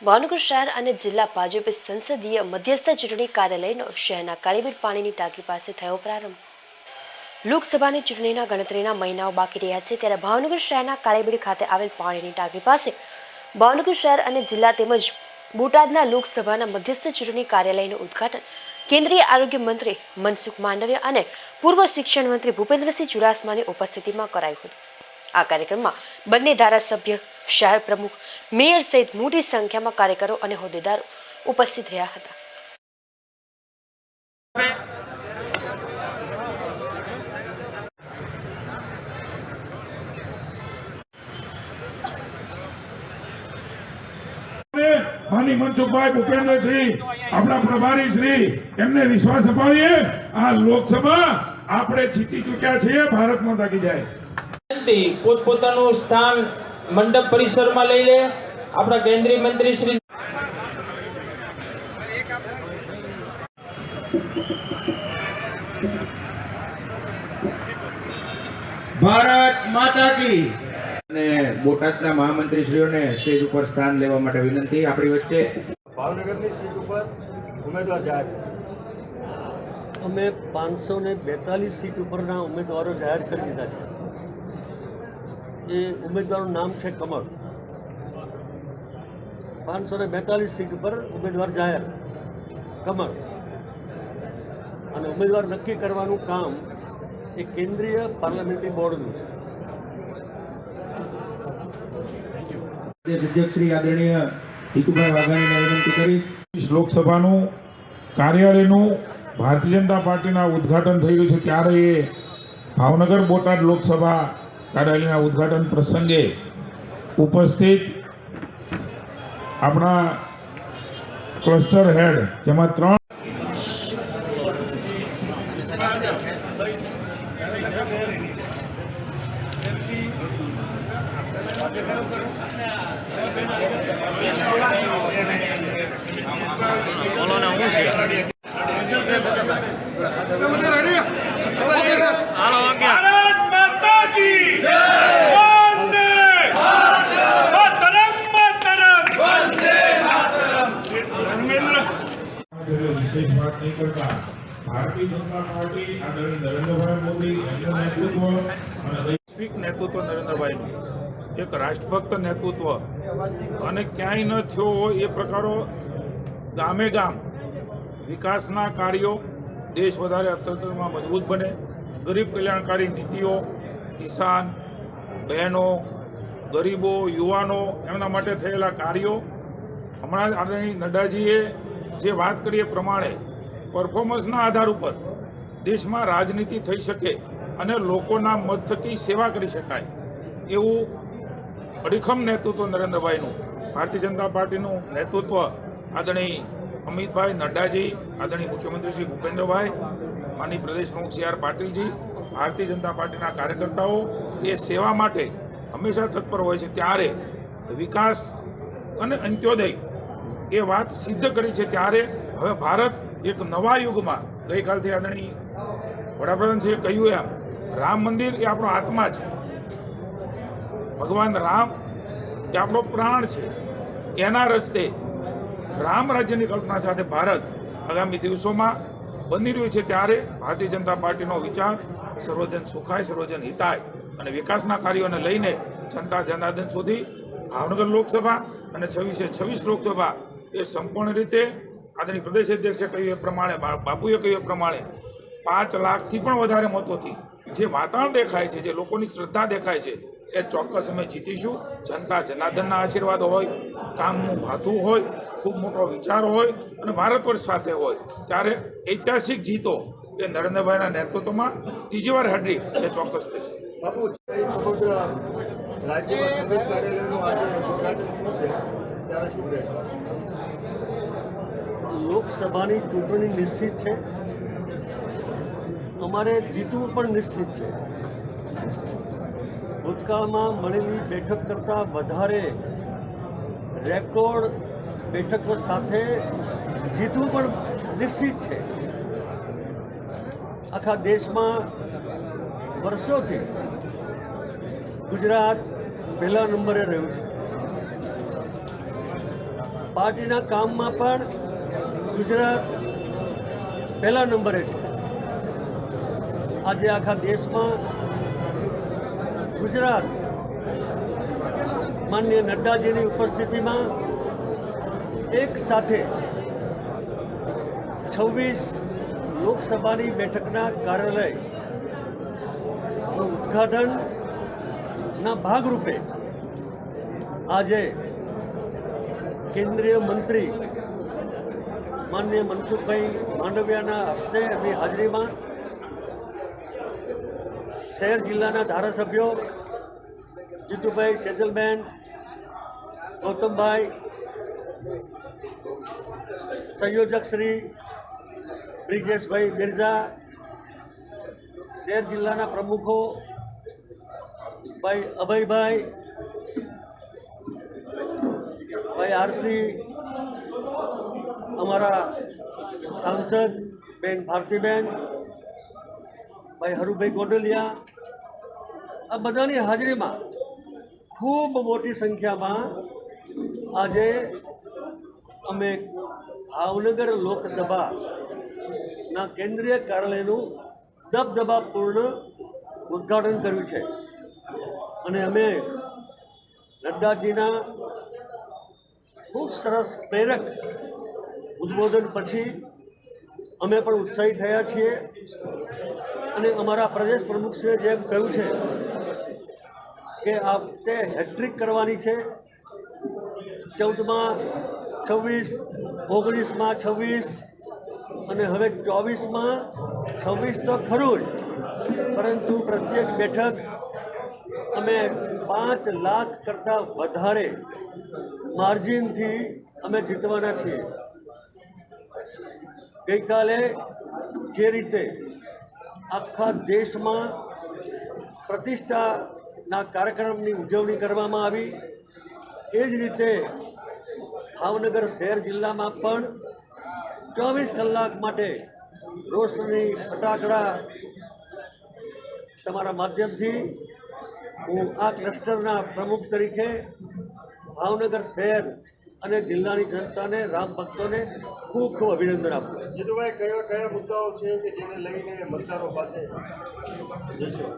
ભાવનગર શહેર અને જિલ્લા ભાજપ સંસદીય મધ્યસ્થ ચૂંટણી કાર્યાલયનો શહેરના કાળીબીર પાણીની ટાંકી પાસે થયો પ્રારંભ. લોકસભાની ચૂંટણીના ગણતરીના મહિનાઓ બાકી રહ્યા છે ત્યારે ભાવનગર શહેરના કાળીબીડ ખાતે આવેલ પાણીની ટાંકી પાસે ભાવનગર શહેર અને જિલ્લા તેમજ બોટાદના લોકસભાના મધ્યસ્થ ચૂંટણી કાર્યાલયનું ઉદ્ઘાટન કેન્દ્રીય આરોગ્ય મંત્રી મનસુખ માંડવિયા અને પૂર્વ શિક્ષણ મંત્રી ભૂપેન્દ્રસિંહ ચુડાસમાની ઉપસ્થિતિમાં કરાયું હતું. આ કાર્યક્રમમાં બંને ધારાસભ્ય, શહેર પ્રમુખ, મેયર સહિત મોટી સંખ્યામાં કાર્યકરો અને હોદ્દેદારો ઉપસ્થિત રહ્યા હતા. માની મનસુખભાઈ ભૂપેન્દ્રસિંહ આપણા પ્રભારી શ્રી, એમને વિશ્વાસ અપાવીએ. આ લોકસભા આપણે જીતી ચૂક્યા છીએ ભારત માતા જાય. વિનંતી પોતપોતાનું સ્થાન મંડપ પરિસરમાં લઈ લે. આપણા કેન્દ્રીય મંત્રી શ્રી ભારત માતા કી. અને બોટાદના મહામંત્રીશ્રીઓને સ્ટેજ ઉપર સ્થાન લેવા માટે વિનંતી. આપણી વચ્ચે ભાવનગરની સીટ ઉપર ઉમેદવાર જાહેર થશે. અમે પાંચસો ને બેતાલીસ સીટ ઉપરના ઉમેદવારો જાહેર કરી દીધા છે. એ ઉમેદવારનું નામ છે કમળ. પાંચસો ને બેતાલીસ સીટ પર ઉમેદવાર જાહેર. કમળ. અને ઉમેદવાર નક્કી કરવાનું કામ એ કેન્દ્રીય પાર્લામેન્ટરી બોર્ડનું છે. પ્રદેશ અધ્યક્ષ શ્રી આદરણીય જીતુભાઈ વાઘાણીને વિનંતી કરીશ. લોકસભાનું કાર્યાલયનું ભારતીય જનતા પાર્ટીના ઉદ્ઘાટન થઈ રહ્યું છે. ત્યારે એ ભાવનગર બોટાદ લોકસભા કાર્યાલયના ઉદ્ઘાટન પ્રસંગે ઉપસ્થિત આપણા ક્લસ્ટર હેડ જેમાં ત્રણ હાલો આપ્યા વિશેષ વાત નહીં કરતા. ભારતીય જનતા પાર્ટી આદરણીય નરેન્દ્રભાઈ મોદી, એમનું નેતૃત્વ અને વૈશ્વિક નેતૃત્વ નરેન્દ્રભાઈનું. એક રાષ્ટ્રભક્ત નેતૃત્વ. અને ક્યાંય ન થયો હોય એ પ્રકારો ગામે ગામ વિકાસના કાર્યો દેશ વધારે અર્થતંત્રમાં મજબૂત બને. ગરીબ કલ્યાણકારી નીતિઓ, કિસાન, બહેનો, ગરીબો, યુવાનો એમના માટે થયેલા કાર્યો. હમણાં આદરણીય નડ્ડાજીએ જે વાત કરીએ પ્રમાણે પરફોર્મન્સના આધાર ઉપર દેશમાં રાજનીતિ થઈ શકે અને લોકોના મત થકી સેવા કરી શકાય એવું અડીખમ નેતૃત્વ નરેન્દ્રભાઈનું, ભારતીય જનતા પાર્ટીનું નેતૃત્વ આદરણીય અમિતભાઈ નડ્ડાજી, આદરણીય મુખ્યમંત્રી શ્રી ભૂપેન્દ્રભાઈ માની પ્રદેશ પ્રમુખ સી આર પાટીલજી, ભારતીય જનતા પાર્ટીના કાર્યકર્તાઓ એ સેવા માટે હંમેશા તત્પર હોય છે. ત્યારે વિકાસ અને અંત્યોદય એ વાત સિદ્ધ કરી છે ત્યારે હવે ભારત એક નવા યુગમાં, ગઈકાલથી આદરણીય વડાપ્રધાનશ્રીએ કહ્યું એમ, રામ મંદિર એ આપણો આત્મા છે. ભગવાન રામ એ આપણો પ્રાણ છે. એના રસ્તે રામ રાજ્યની કલ્પના સાથે ભારત આગામી દિવસોમાં બની રહ્યું છે ત્યારે ભારતીય જનતા પાર્ટીનો વિચાર સર્વજન સુખાય, સર્વજન હિતાય અને વિકાસના કાર્યોને લઈને જનતા જનાર્દન સુધી, ભાવનગર લોકસભા અને છવ્વીસે છવ્વીસ લોકસભા એ સંપૂર્ણ રીતે આદરણીય પ્રદેશ અધ્યક્ષે કહ્યું એ પ્રમાણે બાપુએ કહ્યું એ પ્રમાણે પાંચ લાખથી પણ વધારે મતોથી જે વાતાવરણ દેખાય છે જે લોકોની શ્રદ્ધા દેખાય છે એ ચોક્કસ અમે જીતીશું. જનતા જનાર્દનના આશીર્વાદ હોય કામનું ભાથું હોય ખૂબ મોટો વિચાર હોય અને ભારત વર્ષ સાથે હોય ત્યારે ઐતિહાસિક જીતો એ નરેન્દ્રભાઈના નેતૃત્વમાં ત્રીજી વાર હાડરી એ ચોક્કસ થશે. બાપુ રાજ્યમાં લોકસભાની ચૂંટણી નિશ્ચિત છે. અમારે જીતવું પણ નિશ્ચિત છે. ભૂતકાળમાં મળેલી બેઠક કરતાં વધારે રેકોર્ડ બેઠકો સાથે જીતવું પણ નિશ્ચિત છે. આખા દેશમાં વર્ષોથી ગુજરાત પહેલા નંબરે રહ્યું છે. પાર્ટીના કામમાં પણ ગુજરાત પહેલા નંબરે છે. આજે આખા દેશમાં ગુજરાત માનનીય નડ્ડાજીની ઉપસ્થિતિમાં એક સાથે છવ્વીસ લોકસભાની બેઠકના કાર્યાલયનું ઉદ્ઘાટનના ભાગરૂપે આજે કેન્દ્રીય મંત્રી માન્ય મનસુખભાઈ માંડવિયાના હસ્તે એમની હાજરીમાં શહેર જિલ્લાના ધારાસભ્યો જીતુભાઈ સેજલબેન, ગૌતમભાઈ, સંયોજક શ્રી બ્રિજેશભાઈ મિર્ઝા શહેર જિલ્લાના પ્રમુખો ભાઈ અભયભાઈ ભાઈ આરસી, અમારા સાંસદ બેન ભારતીબેન, ભાઈ હરુભાઈ ગોંડલિયા, આ બધાની હાજરીમાં ખૂબ મોટી સંખ્યામાં આજે અમે ભાવનગર લોકસભાના કેન્દ્રીય કાર્યાલયનું દબદબાપૂર્ણ ઉદ્ઘાટન કર્યું છે. અને અમે નડ્ડાજીના ખૂબ સરસ પ્રેરક ઉદ્બોધન પછી અમે પણ ઉત્સાહી થયા છીએ. અને અમારા પ્રદેશ પ્રમુખશ્રીએ જેમ કહ્યું છે કે આ તે હેટ્રિક કરવાની છે. ચૌદમાં છવ્વીસ, ઓગણીસમાં છવ્વીસ અને હવે ચોવીસમાં છવ્વીસ તો ખરું જ. પરંતુ પ્રત્યેક બેઠક અમે પાંચ લાખ કરતાં વધારે માર્જિનથી અમે જીતવાના છીએ. ગઈકાલે જે રીતે આખા દેશમાં પ્રતિષ્ઠાના કાર્યક્રમની ઉજવણી કરવામાં આવી, એ જ રીતે ભાવનગર શહેર જિલ્લામાં પણ ચોવીસ કલાક માટે રોશની ફટાકડા તમારા માધ્યમથી હું આ ક્લસ્ટરના પ્રમુખ તરીકે ભાવનગર શહેર અને જિલ્લાની જનતાને, રામ ભક્તોને ખૂબ ખૂબ અભિનંદન આપું છું. જીતુભાઈ, કયા કયા મુદ્દાઓ છે કે જેને લઈને મતદારો પાસે જશો?